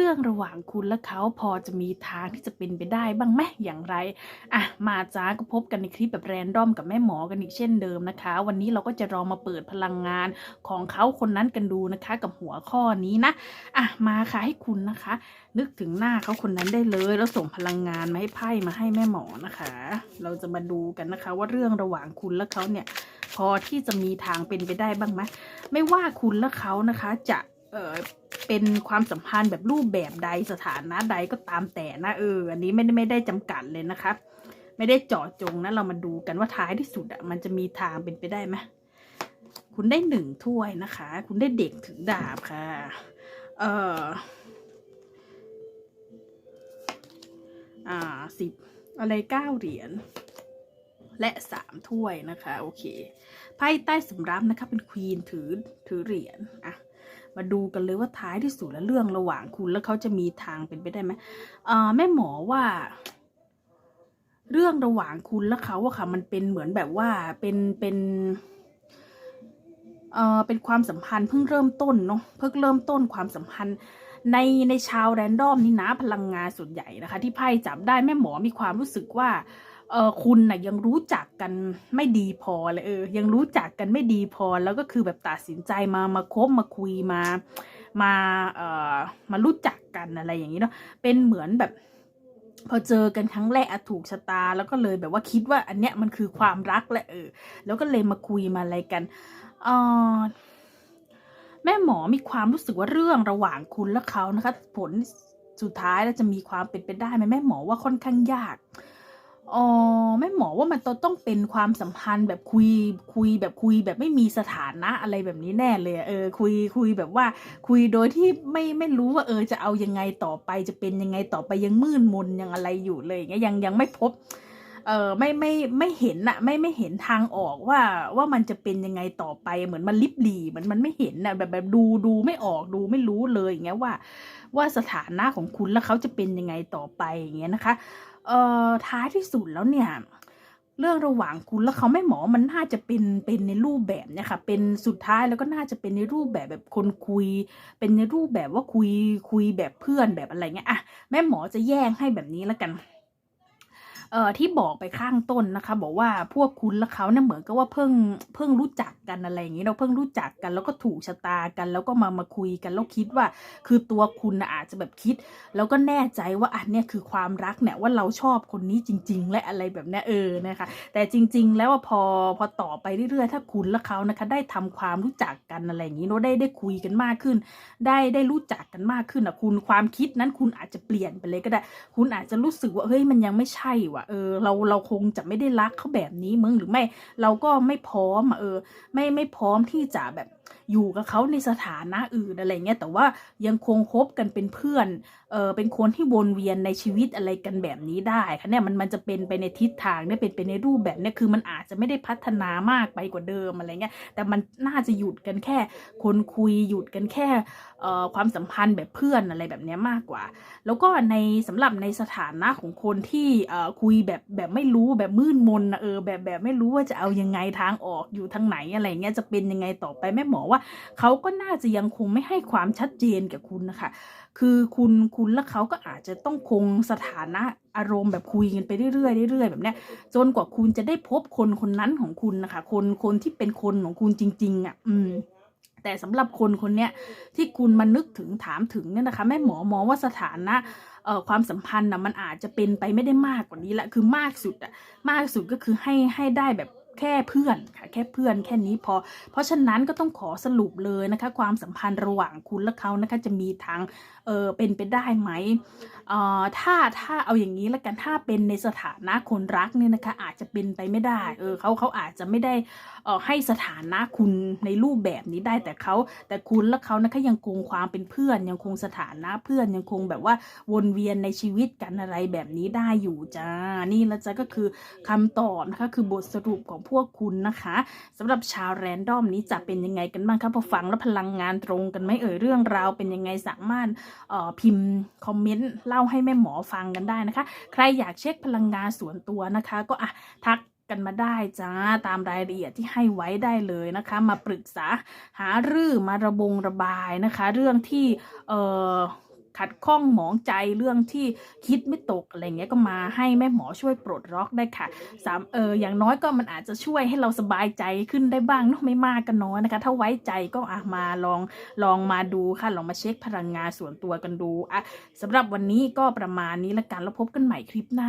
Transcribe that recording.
เรื่องระหว่างคุณและเขาพอจะมีทางที่จะเป็นไปได้บ้างไหมอย่างไรอะมาจ้าก็พบกันในคลิปแบบแรนดอมกับแม่หมอกันอีกเช่นเดิมนะคะ วันนี้เราก็จะลองมาเปิดพลังงานของเขาคนนั้นกันดูนะคะ กับหัวข้อนี้นะอะมาค่ะให้คุณนะคะ นึกถึงหน้าเขาคนนั้นได้เลย แล้วส่งพลังงานมาให้ไพ่มาให้แม่หมอนะคะ เราจะมาดูกันนะคะ ว่าเรื่องระหว่างคุณและเขาเนี่ย พอที่จะมีทางเป็นไปได้บ้างไหมไม่ว่าคุณและเขานะคะ จะเออ เป็นความสัมพันธ์แบบรูปแบบใดสถานะใดก็ตามแต่นะเออ อันนี้ไม่ได้ไม่ได้จำกัดเลยนะคะ ไม่ได้เจาะจงนะเรามาดูกันว่าท้ายที่สุดอะมันจะมีทางเป็นไปได้ไหมคุณได้หนึ่งถ้วยนะคะ คุณได้เด็กถึงดาบค่ะ เอออ่าสิบอะไรเก้าเหรียญและสามถ้วยนะคะ โอเคไพ่ใต้สำรับนะคะ เป็นควีนถือถือเหรียญอะ มาดูกันเลยว่าท้ายที่สุดแล้วเรื่องระหว่างคุณแล้วเขาจะมีทางเป็นไปได้ไหมอ่าแม่หมอว่า เรื่องระหว่างคุณและเขาอะค่ะ มันเป็นเหมือนแบบว่าเป็นเป็นเอ่อเป็นความสัมพันธ์เพิ่งเริ่มต้นเนาะเพิ่งเริ่มต้นความสัมพันธ์ในในชาวแรนดอมนี่นะพลังงานส่วนใหญ่นะคะ ที่ไพ่จับได้แม่หมอมีความรู้สึกว่า เออคุณน่ะยังรู้จักกันไม่ดีพอเลยเออ ยังรู้จักกันไม่ดีพอแล้วก็คือแบบตัดสินใจมามาคบมาคุยมา มาเอ่อมารู้จักกันอะไรอย่างนี้เนาะเป็นเหมือนแบบ พอเจอกันครั้งแรกอถูกชะตา แล้วก็เลยแบบว่าคิดว่าอันเนี้ยมันคือความรักแหละเออ แล้วก็เลยมาคุยมาอะไรกันเออแม่หมอมีความรู้สึกว่าเรื่องระหว่างคุณและเขานะคะ ผลสุดท้ายแล้วจะมีความเป็นไปได้ไหมแม่หมอว่าค่อนข้างยาก อ๋อ แม่หมอว่ามันต้องเป็นความสัมพันธ์แบบคุยคุยแบบคุยแบบไม่มีสถานะอะไรแบบนี้แน่เลยอะเออคุยคุยแบบว่า คุยโดยที่ไม่ไม่รู้ว่าเออจะเอายังไงต่อไปจะเป็นยังไงต่อไปยังมืดมนยังอะไรอยู่เลยอย่างเงี้ยยังยังไม่พบ เออไม่ไม่ไม่เห็นอะไม่ไม่เห็นทางออกว่าว่ามันจะเป็นยังไงต่อไปเหมือนมันลิบหลีเหมือนมันไม่เห็นอะแบบแบบดูดูไม่ออกดูไม่รู้เลยอย่างเงี้ยว่า ว่าสถานะของคุณแล้วเขาจะเป็นยังไงต่อไปอย่างเงี้ยนะคะเอ่อท้ายที่สุดแล้วเนี่ยเรื่องระหว่างคุณแล้วเขาไม่หมอมันน่าจะเป็นเป็นในรูปแบบเนี่ยค่ะเป็นสุดท้ายแล้วก็น่าจะเป็นในรูปแบบแบบคนคุย เป็นในรูปแบบว่าคุยคุยแบบเพื่อนแบบอะไรเงี้ยอะแม่หมอจะแยกให้แบบนี้แล้วกัน เอ่อที่บอกไปข้างต้นนะคะ บอกว่าพวกคุณและเขาเนี่ยเหมือนกับว่าเพิ่งเพิ่งรู้จักกันอะไรอย่างนี้เราเพิ่งรู้จักกันแล้วก็ถูกชะตากัน แล้วก็มามาคุยกันแล้วคิดว่า คือตัวคุณนะอาจจะแบบคิด แล้วก็แน่ใจว่าอันเนี้ยคือความรักเนี่ยว่าเราชอบคนนี้จริง ๆ และอะไรแบบเนี้ยเออนะคะ แต่จริง ๆ แล้วพอพอต่อไปเรื่อยๆ ถ้าคุณและเขานะคะ ได้ทำความรู้จักกันอะไรอย่างนี้เนอะได้ได้คุยกันมากขึ้น ได้ได้รู้จักกันมากขึ้นอะคุณความคิดนั้นคุณอาจจะเปลี่ยนไปเลยก็ได้ คุณอาจจะรู้สึกว่าเฮ้ยมันยังไม่ใช่ว่ะเออเราเราคงจะไม่ได้รักเขาแบบนี้มึงหรือไม่ เราก็ไม่พร้อมเออ ไม่ไม่พร้อมที่จะแบบอยู่กับเขาในสถานะอื่นอะไรเงี้ยแต่ว่ายังคงคบกันเป็นเพื่อนเออเป็นคนที่วนเวียนในชีวิตอะไรกันแบบนี้ได้ค่ะเนี่ยมันมันจะเป็นไปในทิศทางเนี่ยเป็นไปในรูปแบบเนี่ยคือมันอาจจะไม่ได้พัฒนามากไปกว่าเดิมอะไรเงี้ยแต่มันน่าจะหยุดกันแค่ คนคุยหยุดกันแค่เอ่อความสัมพันธ์แบบเพื่อนอะไรแบบเนี้ยมากกว่า แล้วก็ในสำหรับในสถานะของคนที่เอ่อคุยยแบบแบบไม่รู้แบบมืดมนนะเออแบบแบบไม่รู้ว่าจะเอายังไงทางออกอยู่ทางไหนอะไรเงี้ยจะเป็นยังไงต่อไปแม่หมอว่าเขาก็น่าจะยังคงไม่ให้ความชัดเจนกับคุณนะคะคือคุณคุณและเขาก็อาจจะต้องคงสถานะอารมณ์แบบคุยกันไปเรื่อยๆเรื่อยๆแบบเนี้ยจนกว่าคุณจะได้พบคนคนนั้นของคุณนะคะ คนคนที่เป็นคนของคุณจริง ๆอะ อืม แต่สำหรับคนคนเนี้ยที่คุณมานึกถึงถามถึงเนี่ยนะคะแม่หมอมองว่าสถานะเอ่อความสัมพันธ์นะมันอาจจะเป็นไปไม่ได้มากกว่านี้ละคือมากสุดอะมากสุดก็คือให้ให้ได้แบบ แค่เพื่อนค่ะแค่เพื่อนแค่นี้พอ เพราะฉะนั้นก็ต้องขอสรุปเลยนะคะ ความสัมพันธ์ระหว่างคุณและเขานะคะจะมีทางเออเป็นไปได้ไหมเอ่อถ้าถ้าเอาอย่างนี้ล้วกันถ้าเป็นในสถานะคนรักเนี่ยนะคะอาจจะเป็นไปไม่ได้เออเขาเขาอาจจะไม่ได้เออให้สถานะคุณในรูปแบบนี้ได้แต่เขาแต่คุณและเขานะคะยังคงความเป็นเพื่อน ยังคงสถานะเพื่อนยังคงแบบว่าวนเวียนในชีวิตกันอะไรแบบนี้ได้อยู่จ้านี่ล้วจ้าก็คือคำตอบนะคะคือบทสรุปของพวกคุณนะคะสำหรับชาวแรนดอมนี้จะเป็นยังไงกันบ้างครับพอฟังแล้วพลังงานตรงกันไหมเอ่ยเรื่องราวเป็นยังไงสามารถเอ่อพิมพ์คอมเมนต์เล่าให้แม่หมอฟังกันได้นะคะ ใครอยากเช็คพลังงานส่วนตัวนะคะ ก็อะทักกันมาได้จ้าตามรายละเอียดที่ให้ไว้ได้เลยนะคะ มาปรึกษาหารือมาระบงระบายนะคะ เรื่องที่เอ่อ ขัดข้องหมองใจเรื่องที่คิดไม่ตกอะไรเงี้ยก็มาให้แม่หมอช่วยปลดล็อกได้ค่ะสามเอออย่างน้อยก็มันอาจจะช่วยให้เราสบายใจขึ้นได้บ้างเนาะไม่มากก็น้อยนะคะ ถ้าไว้ใจก็อะมาลองลองมาดูค่ะลองมาเช็คพลังงานส่วนตัวกันดูอะสำหรับวันนี้ก็ประมาณนี้ละกันแล้วพบกันใหม่คลิปหน้า